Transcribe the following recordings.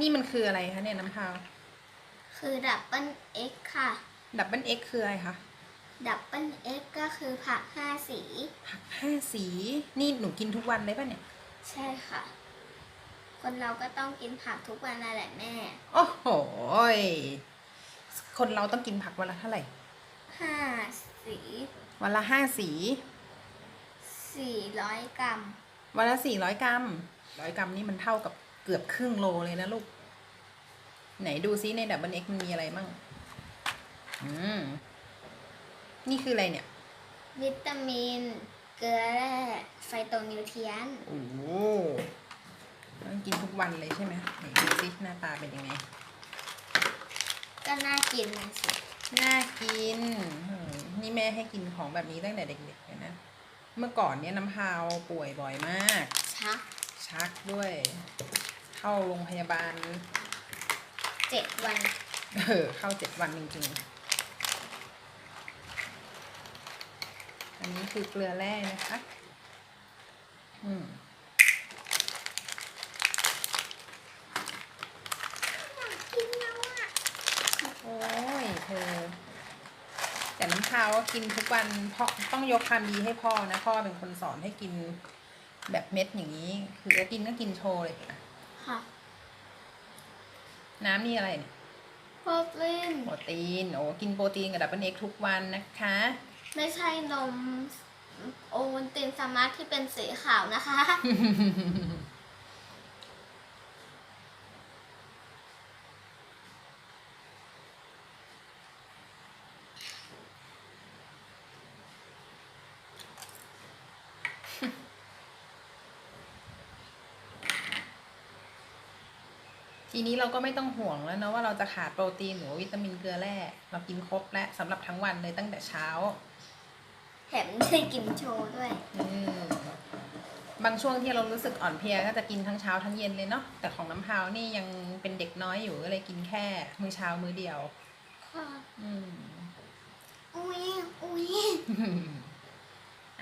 นี่มันคืออะไรคะเนี่ยน้ำพาว คือดับเบิลเอ็กค่ะ ดับเบิลเอ็กคืออะไรคะ ดับเบิลเอ็กก็คือผักห้าสี ผักห้าสี นี่หนูกินทุกวันเลยป่ะเนี่ย ใช่ค่ะ คนเราก็ต้องกินผักทุกวันนั่นแหละแม่ โอ้โหยคนเราต้องกินผักวันละเท่าไหร่ห้าสี วันละห้าสี สี่ร้อยกรัม วันละสี่ร้อยกรัม ร้อยกรัมนี่มันเท่ากับ เกือบครึ่งโลเลยนะลูก ไหนดูซิในดับเบิลเอ็กมันมีอะไรมั่ง อืม นี่คืออะไรเนี่ย วิตามิน เกลือแร่ไฟโตนิวเทรียน โอ้โหต้องกินทุกวันเลยใช่ไหมไหนดูซิหน้าตาเป็นยังไง ก็น่ากินนะสิ น่ากินเออนี่แม่ให้กินของแบบนี้ตั้งแต่เด็กๆเลยนะ เมื่อก่อนเนี่ยน้ำพาวป่วยบ่อยมาก ชัก ชักด้วย เข้าโรงพยาบาลเจ็ดวันเออเข้าเจ็ดวันจริงๆ อันนี้คือเกลือแร่นะคะ อืมกินแล้วอะโอ้ยเธอ แต่น้ำพาวก็กินทุกวันเพราะต้องยกความดีให้พ่อนะ พ่อเป็นคนสอนให้กินแบบเม็ดอย่างนี้ คือจะกินก็กินโชว์เลยอะ ค่ะน้ำนี่อะไรเนี่ยโปรตีนโปรตีนโอ้กินโปรตีนกับดับเบิลเอ็กทุกวันนะคะ ไม่ใช่นมโอวัลตินสมาร์ทที่เป็นสีขาวนะคะ ทีนี้เราก็ไม่ต้องห่วงแล้วเนอะว่าเราจะขาดโปรตีนหรือว่าวิตามินเกลือแร่เรากินครบแล้วสำหรับทั้งวันเลยตั้งแต่เช้า แถมได้กินโชว์ด้วย อืมบางช่วงที่เรารู้สึกอ่อนเพลียก็จะกินทั้งเช้าทั้งเย็นเลยเนาะแต่ของน้ำพาวนี่ยังเป็นเด็กน้อยอยู่ก็เลยกินแค่มื้อเช้ามื้อเดียว ค่ะ อืม อุ้ยอุ้ย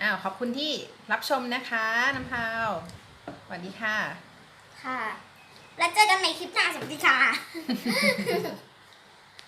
อ้าวขอบคุณที่รับชมนะคะ น้ำพาวสวัสดีค่ะ ค่ะ แล้วเจอกันใหม่คลิปหน้าสวัสดีค่ะ